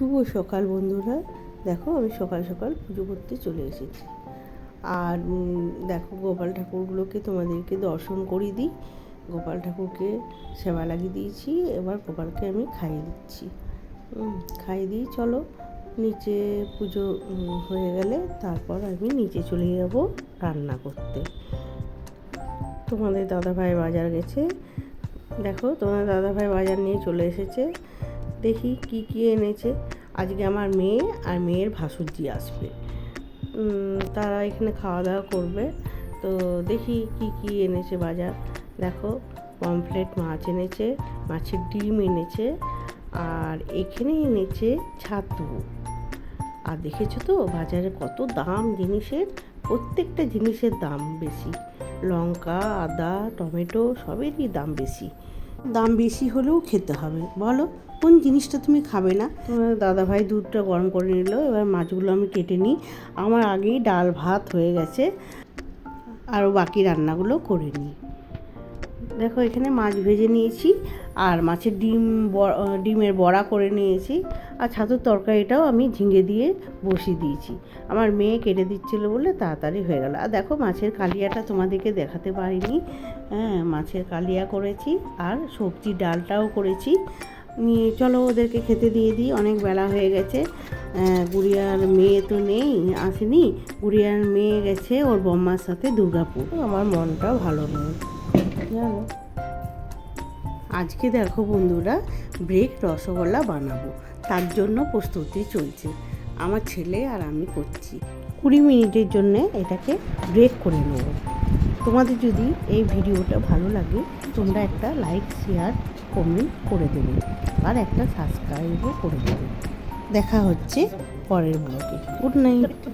শুভ সকাল বন্ধুরা। দেখো আমি সকাল সকাল পুজো করতে চলে এসেছি। আর দেখো গোপাল ঠাকুরগুলোকে তোমাদেরকে দর্শন করিয়ে দিই। গোপাল ঠাকুরকে সেবা লাগিয়ে দিয়েছি, এবার গোপালকে আমি খাইয়ে দিচ্ছি। খাইয়ে দিই চলো, নিচে পুজো হয়ে গেলে তারপর আমি নিচে চলে যাব রান্না করতে। তোমাদের দাদাভাই বাজার গেছে। দেখো তোমার দাদাভাই বাজার নিয়ে চলে এসেছে। দেখি কি কি এনেছে। আজকে আমার মেয়ে আর মেয়ের ভাসুরজি আসবে। তারা এখানে খাওয়া দাওয়া করবে। তো দেখি কি কি এনেছে বাজার। দেখো পমফ্লেট মাছ এনেছে, মাছের ডিম এনেছে, আর এখানে এনেছে ছাতু। আর দেখেছ তো, বাজারে কত দাম জিনিসের? প্রত্যেকটা জিনিসের দাম বেশি। লঙ্কা, আদা, টমেটো সবেরই দাম বেশি। দাম বেশি হলেও খেতে হবে। বলো, কোন জিনিসটা তুমি খাবে না? দাদা ভাই দুধটা গরম করে নিল, এবার মাছগুলো আমি কেটে নিই। আমার আগেই ডাল ভাত হয়ে গেছে, আরও বাকি রান্নাগুলো করে নিই। দেখো, এখানে মাছ ভেজে নিয়েছি আর মাছের ডিম ডিমের বড়া করে নিয়েছি আর ছাতুর তরকারিটাও আমি ঝিঙে দিয়ে বসিয়ে দিয়েছি। আমার মেয়ে কেটে দিচ্ছিল বলে তাড়াতাড়ি হয়ে গেল। আর দেখো, মাছের কালিয়াটা তোমাদেরকে দেখাতে পারিনি। হ্যাঁ মাছের কালিয়া করেছি আর সবজি ডালটাও করেছি। নিয়ে চলো, ওদেরকে খেতে দিয়ে দিই। অনেক বেলা হয়ে গেছে। গুড়িয়ার মেয়ে তো নেই, আসেনি। গুড়িয়ার মেয়ে গেছে ওর বম্মার সাথে দুর্গাপুর। আমার মনটাও ভালো নেই। জানো? আজকে দেখো বন্ধুরা ব্রেক রসগোল্লা বানাবো। তার জন্য প্রস্তুতি চলছে। আমার ছেলে আর আমি করছি। কুড়ি মিনিটের জন্য এটাকে ব্রেক করে নেব। তোমাদের যদি এই ভিডিওটা ভালো লাগে, তোমরা একটা লাইক, শেয়ার, কমেন্ট করে দেবে আর একটা সাবস্ক্রাইবও করে দেবে। দেখা হচ্ছে পরের ব্লগে। Good night.